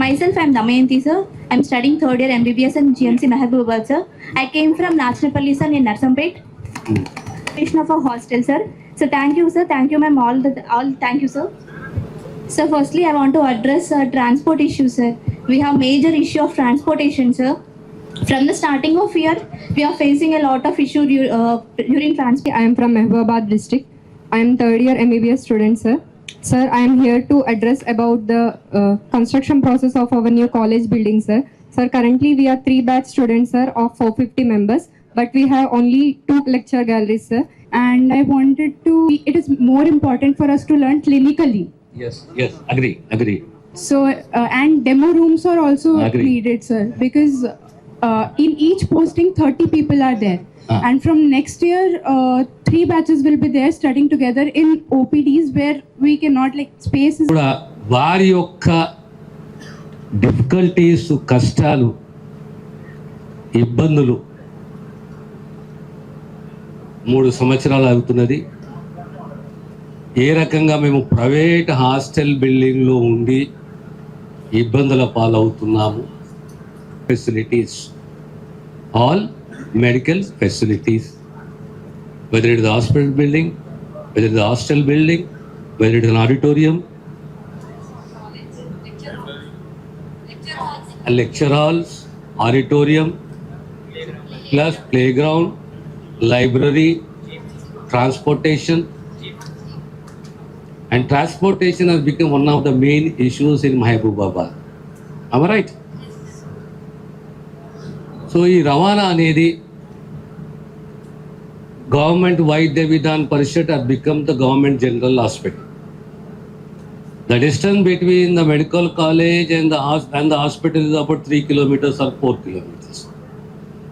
Myself, I'm Damayanti, sir. I'm studying third year MBBS in GMC Mahabubad, sir. I came from Nachnapalli, sir, in Narsampet. Patient of a hostel, sir. So thank you, sir. Thank you, ma'am. All the all. Thank you, sir. So firstly, I want to address uh, transport issue, sir. We have major issue of transportation, sir. From the starting of year, we are facing a lot of issue uh, during transport. I am from Mahbubabad district. I am third year MBBS student, sir. Sir, I am here to address about the uh, construction process of our new college building, sir. Sir, currently we are three batch students, sir, of 450 members, but we have only two lecture galleries, sir. and I wanted to, it is more important for us to learn clinically. Yes, yes, agree, agree. So, uh, and demo rooms are also Agree. needed, sir, because uh, in each posting, 30 people are there. Ah. And from next year, uh, three batches will be there studying together in OPDs where we cannot, like, space is కూడా వారి యొక్క difficulties కష్టాలు ఇబ్బందులు మూడు సంవత్సరాలు అవుతున్నది ఏ రకంగా మేము ప్రైవేట్ హాస్టల్ బిల్డింగ్లో ఉండి ఇబ్బందుల పాలవుతున్నాము facilities all medical facilities, whether it is a hospital building, whether it is a hostel building, whether it is an auditorium, lecture halls, auditorium, plus playground, library, transportation. And transportation has become one of the main issues in Mahabubabad. Am I right? So ఈ రవాణా అనేది government Vaidya Vidhan Parishad are become the government general hospital the distance between the medical college and and the hospital is about three kilometres or four kilometres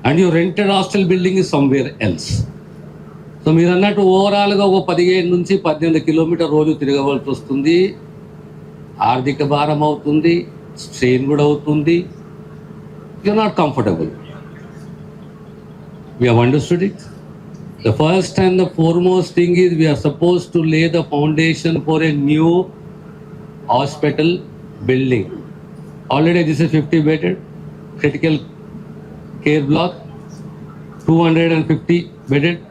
and you rented hostel building is somewhere else so మీరు అన్నట్టు ఓవరాల్గా ఒక పదిహేను నుంచి పద్దెనిమిది kilometre రోజు తిరగవలసి వస్తుంది. ఆర్థిక భారం అవుతుంది స్ట్రెయిన్ కూడా అవుతుంది. you're not comfortable. We have understood it. The first and the foremost thing is we are supposed to lay the foundation for a new hospital building. Already this is 50 bedded critical care block, 250 bedded.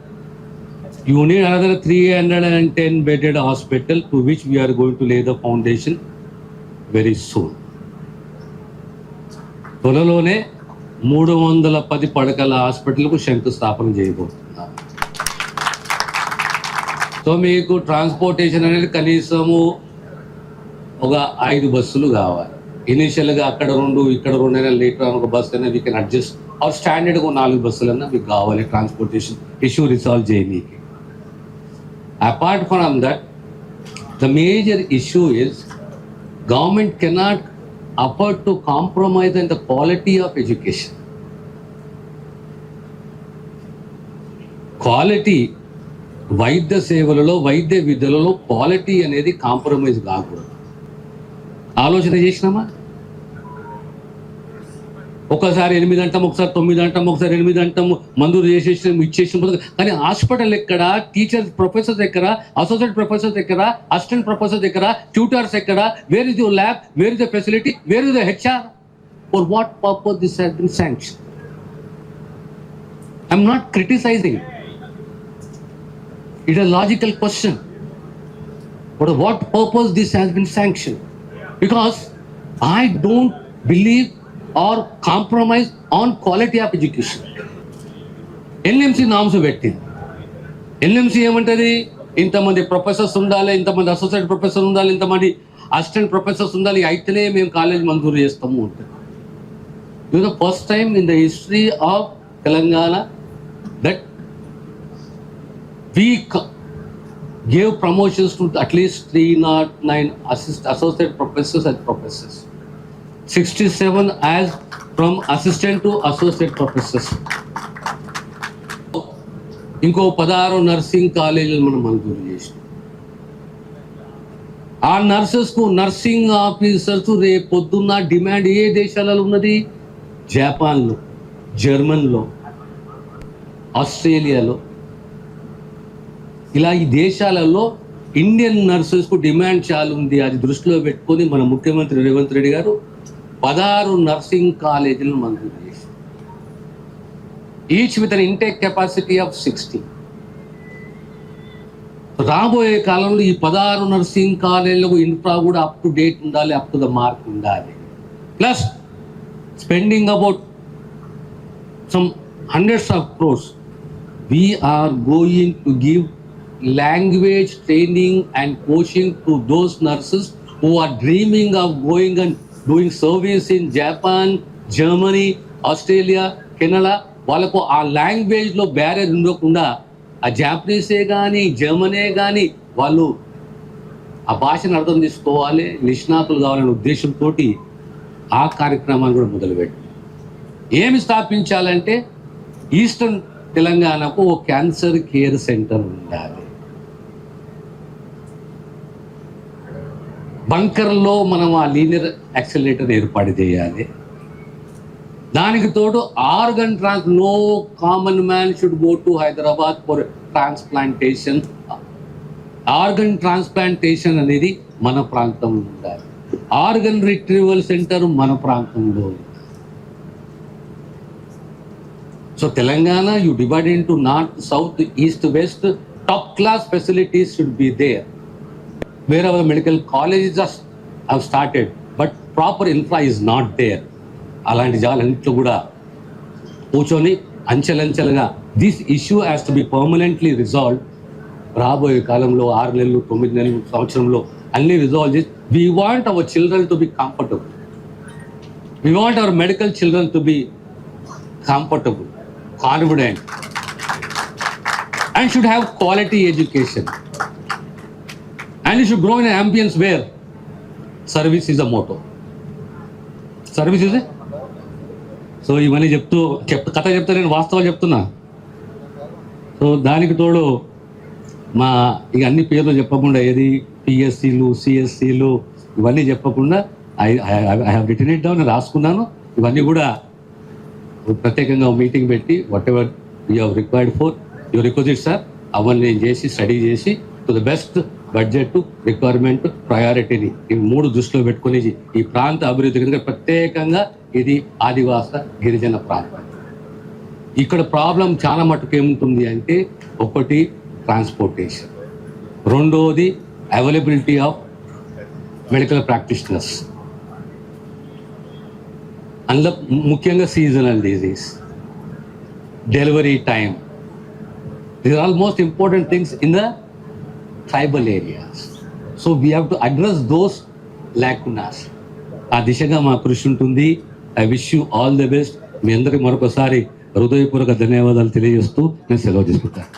You need another 310 bedded hospital to which we are going to lay the foundation very soon. త్వరలోనే మూడు వందల పది పడకల హాస్పిటల్కు శంకుస్థాపన చేయబోతున్నాం so మీకు transportation అనేది కనీసము ఒక ఐదు బస్సులు కావాలి. ఇనిషియల్గా అక్కడ రెండు ఇక్కడ రెండు అయినా లేటర్ ఒక బస్సు అయినా వీ కెన్ అడ్జస్ట్ ఆర్ స్టాండర్డ్గా నాలుగు బస్సులన్నా మీకు కావాలి ట్రాన్స్పోర్టేషన్ ఇష్యూ రిసాల్వ్ చేయనీకి. Apart from that the major issue is government cannot afford to compromise on the quality of education. Quality వైద్య సేవలలో వైద్య విద్యలలో క్వాలిటీ అనేది కాంప్రమైజ్ కాకూడదు ఆలోచన చేసినామా ఒకసారి ఎనిమిది అంటాం ఒకసారి తొమ్మిది అంటాం ఒకసారి ఎనిమిది అంటాం మందులు చేసేసి ఇచ్చేసి కానీ హాస్పిటల్ ఎక్కడ? టీచర్స్ ప్రొఫెసర్స్ ఎక్కడ? అసోసియేట్ ప్రొఫెసర్స్ ఎక్కడ? అసిస్టెంట్ ప్రొఫెసర్స్ ఎక్కడ? ట్యూటర్స్ ఎక్కడ? Where is your lab where is the facility where is the HR for what purpose this has been sanction I'm not criticising it a logical question for what purpose this has been sanctioned? Because i don't believe or compromise on quality of education. NMC norms పెట్టింది NMC ఏమంటది? ఇంతమంది professors ఉండాలి ఇంతమంది associate professor ఉండాలి ఇంతమంది assistant professors ఉండాలి అయితేనే మేము కాలేజ్ మంజూరు చేస్తాము ఉంటుంది ఇది the first time in the history of Telangana that we gave promotions to at least three not nine అసిస్ associate professors and professors 67 as from assistant to associate professors. ఇంకో పదహారు nursing కాలేజీలు మనం మంజూరు చేసాం ఆ నర్సెస్కు నర్సింగ్ ఆఫీసర్స్ రేపు పొద్దున్న demand ఏ దేశాలలో ఉన్నది? జపాన్లో జర్మన్లో ఆస్ట్రేలియాలో ఇలా ఈ దేశాలలో ఇండియన్ నర్సెస్కు డిమాండ్ చాలా ఉంది. అది దృష్టిలో పెట్టుకొని మన ముఖ్యమంత్రి రేవంత్ రెడ్డి గారు పదహారు నర్సింగ్ కాలేజీలు మంజూరు చేసి each with an intake capacity of sixty రాబోయే కాలంలో ఈ పదహారు నర్సింగ్ కాలేజీలకు ఇంట్రా కూడా అప్ టు డేట్ ఉండాలి అప్ టు ద మార్క్ ఉండాలి. Plus spending about some hundreds of crores we're going to give language training and coaching to those nurses who are dreaming of going and doing service in Japan Germany Australia Canada. వాళ్ళకు ఆ లాంగ్వేజ్లో barrier ఉండకుండా ఆ జాపనీసే కానీ జర్మనే కానీ వాళ్ళు ఆ భాషను అర్థం చేసుకోవాలి నిష్ణాతులు కావాలనే ఉద్దేశంతో ఆ కార్యక్రమాన్ని కూడా మొదలుపెట్టారు. ఏమి స్థాపించాలంటే ఈస్టర్న్ తెలంగాణకు ఓ క్యాన్సర్ కేర్ సెంటర్ ఉండాలి. బంకర్లో మనం ఆ లీనియర్ యాక్సిలేటర్ ఏర్పాటు చేయాలి. దానికి తోడు organ trans no common man should go to Hyderabad for transplantation. Organ transplantation అనేది మన ప్రాంతంలో ఉండాలి. ఆర్గన్ రిట్రీవల్ సెంటర్ మన ప్రాంతంలో so Telangana you divide into north south east west top class facilities should be there వేరే our medical colleges are, have proper but proper infra is అలాంటి జాలన్నింటిలో కూడా కూర్చొని అంచెలంచెలుగా this issue has to be permanently resolve రాబోయే కాలంలో ఆరు నెలలు తొమ్మిది నెలలు సంవత్సరంలో అన్ని రిజాల్వ్ చేసి we want our children to be comfortable we want our medical children to be comfortable confident and should have quality education And you should grow in an ambience where service is a motto. Service is so ఇవన్నీ చెప్తూ చెప్ కథ చెప్తా నేను వాస్తవాలు చెప్తున్నా. So దానికి తోడు మా ఇక అన్ని పేర్లు చెప్పకుండా ఏది? పిఎస్సీలు సిఎస్సీలు ఇవన్నీ చెప్పకుండా I I have written it down రాసుకున్నాను. ఇవన్నీ కూడా ప్రత్యేకంగా మీటింగ్ పెట్టి whatever you have required for your requisite sir అవన్నీ నేను చేసి స్టడీ చేసి to the best budget requirement ప్రయారిటీని ఈ మూడు దృష్టిలో పెట్టుకుని ఈ ప్రాంత అభివృద్ధి కనుక ప్రత్యేకంగా ఇది ఆదివాస గిరిజన ప్రాంతం. ఇక్కడ ప్రాబ్లం చాలా మటుకు ఏముంటుంది అంటే ఒకటి ట్రాన్స్పోర్టేషన్. రెండోది అవైలబిలిటీ ఆఫ్ మెడికల్ ప్రాక్టీషనర్స్. అందులో ముఖ్యంగా seasonal disease delivery time. These are all most important things in the tribal areas. So we have to address those lacunas ఆ దిశగా మా కృషి ఉంటుంది. I wish you all the best మీ అందరికి మరొకసారి హృదయపూర్వక ధన్యవాదాలు తెలియజేస్తూ నేను సెలవు తీసుకుంటాను.